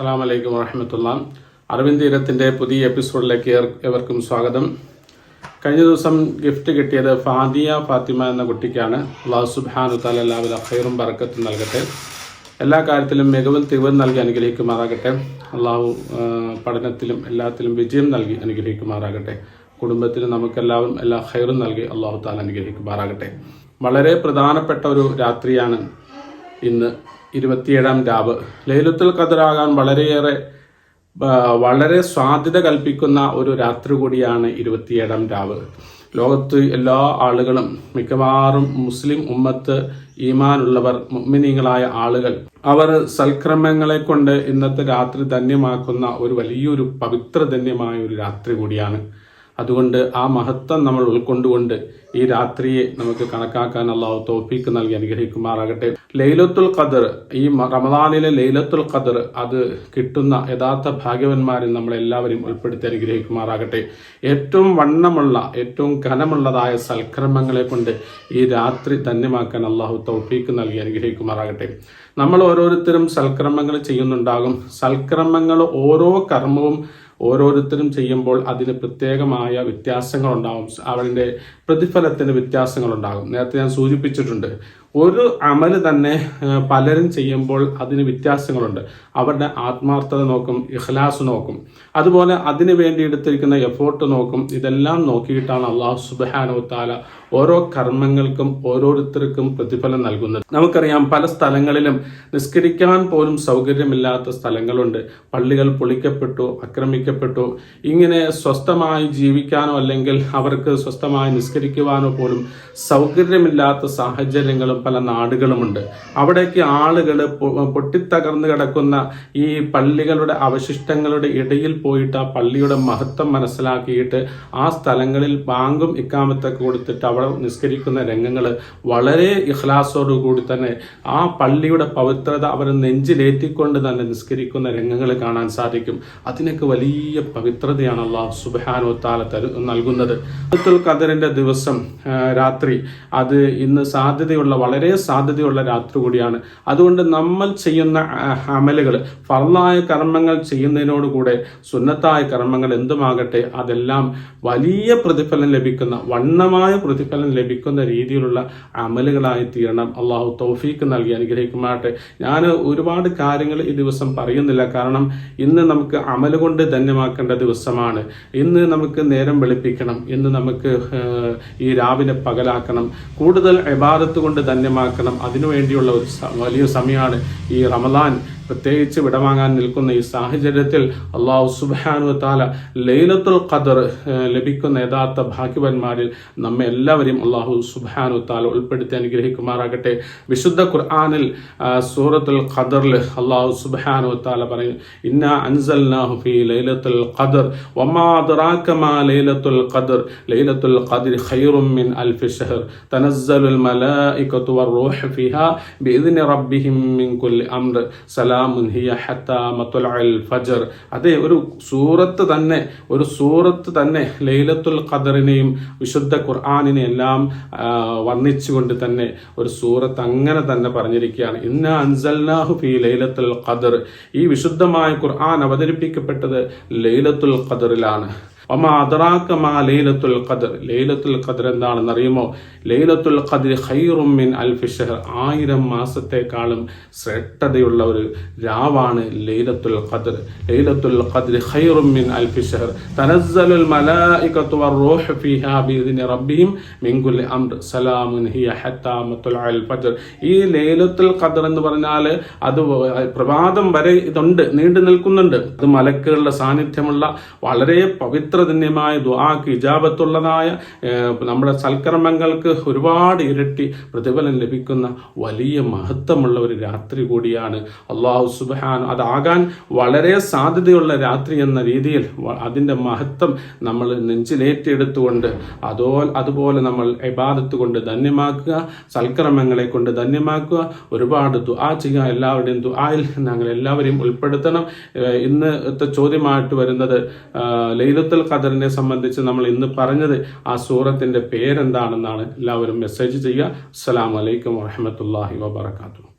അസ്സാം വലൈക്കും വറഹമത്തുള്ള. അറിവിൻ തീരത്തിന്റെ പുതിയ എപ്പിസോഡിലേക്ക് ഏവർക്കും സ്വാഗതം. കഴിഞ്ഞ ദിവസം ഗിഫ്റ്റ് കിട്ടിയത് ഫാദിയ ഫാത്തിമ എന്ന കുട്ടിക്കാണ്. അള്ളാഹു സുബാനു താല ഹൈറും ബറക്കത്തും നൽകട്ടെ. എല്ലാ കാര്യത്തിലും മികവും തികവും നൽകി അനുഗ്രഹിക്കുമാറാകട്ടെ. അള്ളാഹു പഠനത്തിലും എല്ലാത്തിലും വിജയം നൽകി അനുഗ്രഹിക്കുമാറാകട്ടെ. കുടുംബത്തിന് നമുക്കെല്ലാവരും എല്ലാ ഹൈറും നൽകി അള്ളാഹു താല അനുഗ്രഹിക്കുമാറാകട്ടെ. വളരെ പ്രധാനപ്പെട്ട ഒരു രാത്രിയാണ് ഇന്ന്. ഇരുപത്തിയേഴാം രാവ്. ലൈലത്തുൽ ഖദറാകാൻ വളരെയേറെ വളരെ സാധ്യത കൽപ്പിക്കുന്ന ഒരു രാത്രി കൂടിയാണ് ഇരുപത്തിയേഴാം രാവ്. ലോകത്ത് എല്ലാ ആളുകളും മിക്കവാറും മുസ്ലിം ഉമ്മത്ത് ഈമാനുള്ളവർ മുഅ്മിനീങ്ങളായ ആളുകൾ അവർ സൽക്രമങ്ങളെ കൊണ്ട് ഇന്നത്തെ രാത്രി ധന്യമാക്കുന്ന ഒരു വലിയൊരു പവിത്ര ധന്യമായ ഒരു രാത്രി കൂടിയാണ് അതുകൊണ്ട് ആ മഹത്വം നമ്മൾ ഉൾക്കൊണ്ടുകൊണ്ട് ഈ രാത്രിയെ നമുക്ക് കണക്കാക്കാൻ അള്ളാഹു തോഫീക്ക് നൽകി അനുഗ്രഹിക്കുമാറാകട്ടെ. ലൈലത്തുൽ ഖദർ ഈ റമദാനിലെ ലൈലത്തുൽ ഖദർ അത് കിട്ടുന്ന യഥാർത്ഥ ഭാഗ്യവന്മാരിൽ നമ്മളെല്ലാവരും ഉൾപ്പെടുത്തി അനുഗ്രഹിക്കുമാറാകട്ടെ. ഏറ്റവും വണ്ണമുള്ള ഏറ്റവും കനമുള്ളതായ സൽക്രമങ്ങളെ കൊണ്ട് ഈ രാത്രി ധന്യമാക്കാൻ അള്ളാഹു തൗഫീക്ക് നൽകി അനുഗ്രഹിക്കുമാറാകട്ടെ. നമ്മൾ ഓരോരുത്തരും സൽക്രമങ്ങൾ ചെയ്യുന്നുണ്ടാകും. സൽക്രമങ്ങൾ ഓരോ കർമ്മവും ഓരോരുത്തരും ചെയ്യുമ്പോൾ അതിന് പ്രത്യേകമായ വ്യത്യാസങ്ങളുണ്ടാകും അവരുടെ പ്രതിഫലത്തിന് വ്യത്യാസങ്ങളുണ്ടാകും. നേരത്തെ ഞാൻ സൂചിപ്പിച്ചിട്ടുണ്ട്. ഒരു അമൽ തന്നെ പലരും ചെയ്യുമ്പോൾ അതിന് വ്യത്യാസങ്ങളുണ്ട്. അവരുടെ ആത്മാർത്ഥത നോക്കും ഇഖ്ലാസ് നോക്കും. അതുപോലെ അതിന് വേണ്ടി എടുത്തിരിക്കുന്ന എഫോർട്ട് നോക്കും. ഇതെല്ലാം നോക്കിയിട്ടാണ് അള്ളാഹു സുബാനോ താല ഓരോ കർമ്മങ്ങൾക്കും ഓരോരുത്തർക്കും പ്രതിഫലം നൽകുന്നത്. നമുക്കറിയാം പല സ്ഥലങ്ങളിലും നിസ്കരിക്കാൻ പോലും സൗകര്യമില്ലാത്ത സ്ഥലങ്ങളുണ്ട്. പള്ളികൾ പൊളിക്കപ്പെട്ടു ആക്രമിക്കപ്പെട്ടു. ഇങ്ങനെ സ്വസ്ഥമായി ജീവിക്കാനോ അല്ലെങ്കിൽ അവർക്ക് സ്വസ്ഥമായി നിസ്കരിക്കുവാനോ പോലും സൗകര്യമില്ലാത്ത സാഹചര്യങ്ങളും പല നാടുകളുമുണ്ട്. അവിടേക്ക് ആളുകൾ പൊട്ടിത്തകർന്നു കിടക്കുന്ന ഈ പള്ളികളുടെ അവശിഷ്ടങ്ങളുടെ ഇടയിൽ പോയിട്ട് ആ പള്ളിയുടെ മഹത്വം മനസ്സിലാക്കിയിട്ട് ആ സ്ഥലങ്ങളിൽ ബാങ്കും ഇക്കാമത്തൊക്കെ കൊടുത്തിട്ട് അവിടെ നിസ്കരിക്കുന്ന രംഗങ്ങൾ വളരെ ഇഖ്ലാസോടുകൂടി തന്നെ ആ പള്ളിയുടെ പവിത്രത അവർ നെഞ്ചിലേറ്റിക്കൊണ്ട് തന്നെ നിസ്കരിക്കുന്ന രംഗങ്ങൾ കാണാൻ സാധിക്കും. അതിനൊക്കെ വലിയ പവിത്രതയാണ് അള്ളാഹു സുബാനോ താല തരു നൽകുന്നത്. ഖദറിന്റെ ദിവസം രാത്രി അത് ഇന്ന് സാധ്യതയുള്ള വളരെ സാധ്യതയുള്ള രാത്രി കൂടിയാണ്. അതുകൊണ്ട് നമ്മൾ ചെയ്യുന്ന അമലുകൾ ഫർലായ കർമ്മങ്ങൾ ചെയ്യുന്നതിനോടുകൂടെ സുന്നത്തായ കർമ്മങ്ങൾ എന്തുമാകട്ടെ അതെല്ലാം വലിയ പ്രതിഫലം ലഭിക്കുന്ന വണ്ണമായ പ്രതിഫലം ലഭിക്കുന്ന രീതിയിലുള്ള അമലുകളായി തീരണം. അള്ളാഹു തൗഫീക്ക് നൽകി അനുഗ്രഹിക്കുമാട്ടെ ഞാൻ ഒരുപാട് കാര്യങ്ങൾ ഈ ദിവസം പറയുന്നില്ല. കാരണം ഇന്ന് നമുക്ക് അമല കൊണ്ട് ധന്യമാക്കേണ്ട ദിവസമാണ്. ഇന്ന് നമുക്ക് നേരം വെളുപ്പിക്കണം. ഇന്ന് നമുക്ക് ഈ രാവിലെ പകലാക്കണം. കൂടുതൽ ഇബാദത്ത് കൊണ്ട് ധന്യമാക്കണം അതിനുവേണ്ടിയുള്ള ഒരു വലിയ സമയമാണ് ഈ റമദാൻ. പ്രത്യേകിച്ച് വിടവാങ്ങാൻ നിൽക്കുന്ന ഈ സാഹചര്യത്തിൽ അള്ളാഹു സുബാനു താല ലൈലത്തുൽ ഖദർ ലഭിക്കുന്ന യഥാർത്ഥ ഭാഗ്യവന്മാരിൽ നമ്മെ എല്ലാവരെയും അള്ളാഹു സുബാനു താല ഉൾപ്പെടുത്തി അനുഗ്രഹിക്കുമാറാകട്ടെ. വിശുദ്ധ ഖുർആാനിൽ സൂറത്തുൽ ഖദറിൽ അള്ളാഹു സുബാനു താല പറയും ഇന്ന അൻസൽനാഹു ഫീ ലൈലത്തുൽ ഖദർ വമാ അദ്റാക മാ ലൈലത്തുൽ ഖദർ ലൈലത്തുൽ ഖദർ ഖൈറും മിൻ അൽഫി ഷഹർ തനസ്സലുൽ മലായികത്തു വറൂഹ് فيها بإذن ربهم മിൻ കുല്ലി أمر سلام ഹിയ ഹത്താ مطلع ഫജ്ർ. അതെ ഒരു സൂറത്ത് തന്നെ ഒരു സൂറത്ത് തന്നെ ലൈലത്തുൽ ഖദറിനെയും വിശുദ്ധ ഖുർആാനിനെ എല്ലാം വർണിച്ചുകൊണ്ട് തന്നെ ഒരു സൂറത്ത് അങ്ങനെ തന്നെ പറഞ്ഞിരിക്കുകയാണ്. ഇന്ന അൻസൽനാഹു ഫീ ലൈലത്തുൽ ഖദർ. ഈ വിശുദ്ധമായ ഖുർആൻ അവതരിപ്പിക്കപ്പെട്ടത് ലൈലത്തുൽ ഖദറിലാണ്. ഒമാ അദറാക്ക മാ ലൈലത്തുൽ ഖദർ. ലൈലത്തുൽ ഖദർ എന്താണെന്ന് അറിയുമോ? ലൈലത്തുൽ ഖദർ ഖൈറും മിൻ അൽഫി ഷഹർ ആയിരം മാസത്തെക്കാളും ശ്രേഷ്ഠതയുള്ള ഒരു രാവാണ് ലൈലത്തുൽ ഖദർ. ലൈലത്തുൽ ഖദർ ഖൈറും മിൻ അൽഫി ഷഹർ തനസ്സലുൽ മലായികത്തു വറൂഹ് ഫീഹാ ബിഇദ്നി റബ്ബിഹിം മിൻ കുല്ലി അംർ. സലാമുൻ ഹിയ ഹത്താ മത്ലഉൽ ഫജ്ർ. ഈ ലൈലത്തുൽ ഖദർ എന്ന് പറഞ്ഞാൽ അത് പ്രഭാതം വരെ ഇതുണ്ട് നീണ്ടു നിൽക്കുന്നുണ്ട്. അത് മലക്കുകളുടെ സാന്നിധ്യമുള്ള വളരെ പവിത്രധന്യമായ ദുആക്ക് ഇജാബത്തുള്ളതായ നമ്മുടെ സൽക്കർമ്മങ്ങൾക്ക് ഒരുപാട് ഇരട്ടി പ്രതിഫലം ലഭിക്കുന്ന വലിയ മഹത്വമുള്ള ഒരു രാത്രി കൂടിയാണ്. അള്ളാഹു സുബാൻ അതാകാൻ വളരെ സാധ്യതയുള്ള രാത്രി എന്ന രീതിയിൽ അതിന്റെ മഹത്വം നമ്മൾ നെഞ്ചിലേറ്റെടുത്തുകൊണ്ട് അതോ അതുപോലെ നമ്മൾ ഇബാദത്ത് കൊണ്ട് ധന്യമാക്കുക സൽക്കർമ്മങ്ങളെ കൊണ്ട് ധന്യമാക്കുക ഒരുപാട് ദുആ ചെയ്യുക എല്ലാവരുടെയും ദുആയിൽ ഞങ്ങൾ എല്ലാവരെയും ഉൾപ്പെടുത്തണം. ഇന്നത്തെ ചോദ്യമായിട്ട് വരുന്നത് ലൈലത്തുൽ ഖദറിനെ സംബന്ധിച്ച് നമ്മൾ ഇന്ന് പറഞ്ഞത് ആ സൂറത്തിന്റെ പേരെന്താണെന്നാണ് എല്ലാവരും മെസ്സേജ് ചെയ്യുക. അസ്സലാമു അലൈക്കും വാഹമത്തല്ലാഹി വബർക്കാത്തു